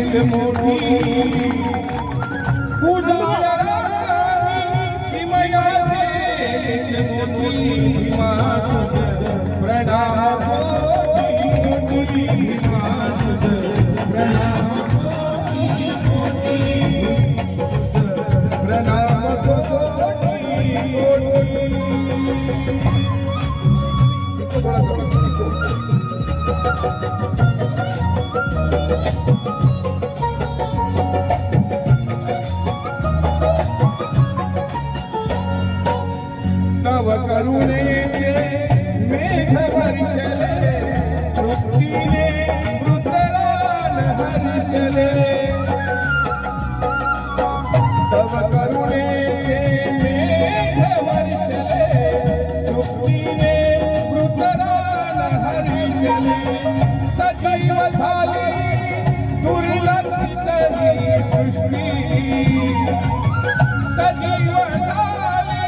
केलीस मोठी पूजा किमया सजीव झाली दुर्लक्षित ही सृष्टी. सजीव झाली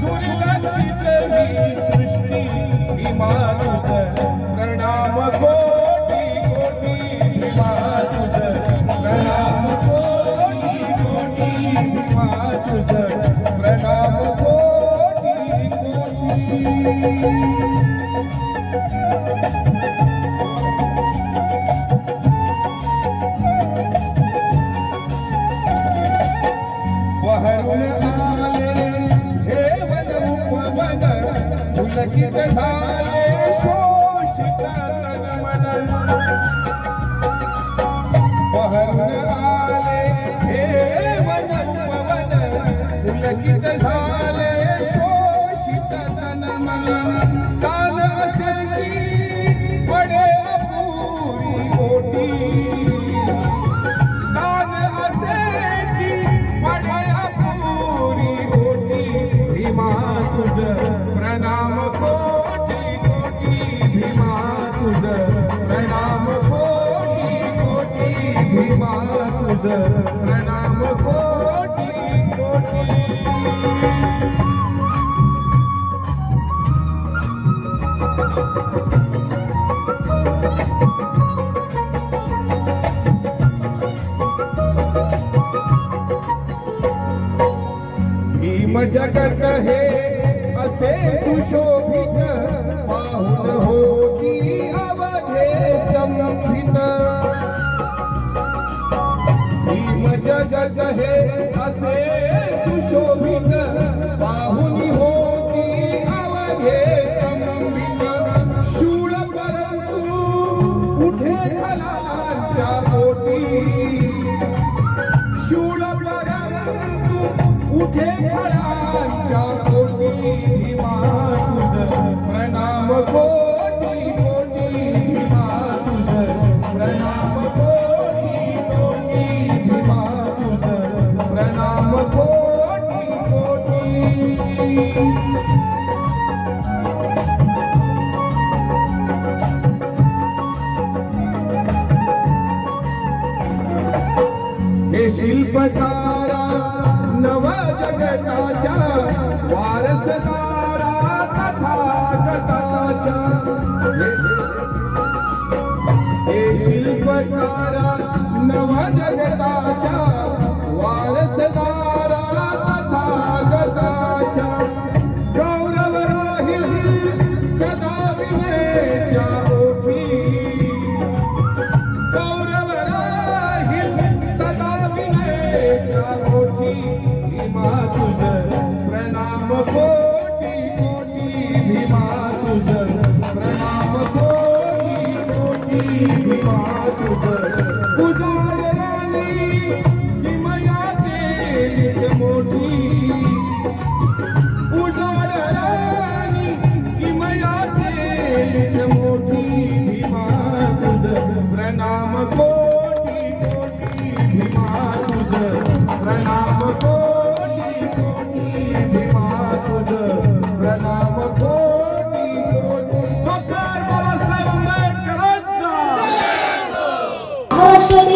दुर्लक्षित ही सृष्टी. ही माणूस प्रणाम कोटी कोटी भीमा तुझ प्रणाम कोटी कोटी माणूस प्रणाम कोटी कोटी. पुलकित झाले शोषित मन बहरून आले हे वन उपवन पुलकित झाले शोषित तन मन कान असे की पडे अपुरी असे की पडे अपुरी भीमा तुझ जगत हे असे सुशोभित अवघे संभित जग हे असे सुशोभित पाहुनी होती अवघे संभित शूळ परंतु कुठे खलांच्या पोटी. शूळ परंतु कुठे खलांच्या शिल्पकारा नव जगताच्या वारसदारा तथागताच्या हे- शिल्पकारा नव जगताच्या वारसदारा तुझ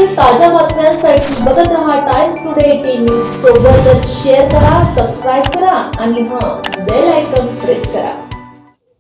महाराष्ट्रातील ताज्या बातम्यांसाठी बघत रहा टाइम्स टुडे टीव्ही सोबतच शेअर करा सबस्क्राईब करा आणि हां बेल आयकॉन प्रेस करा.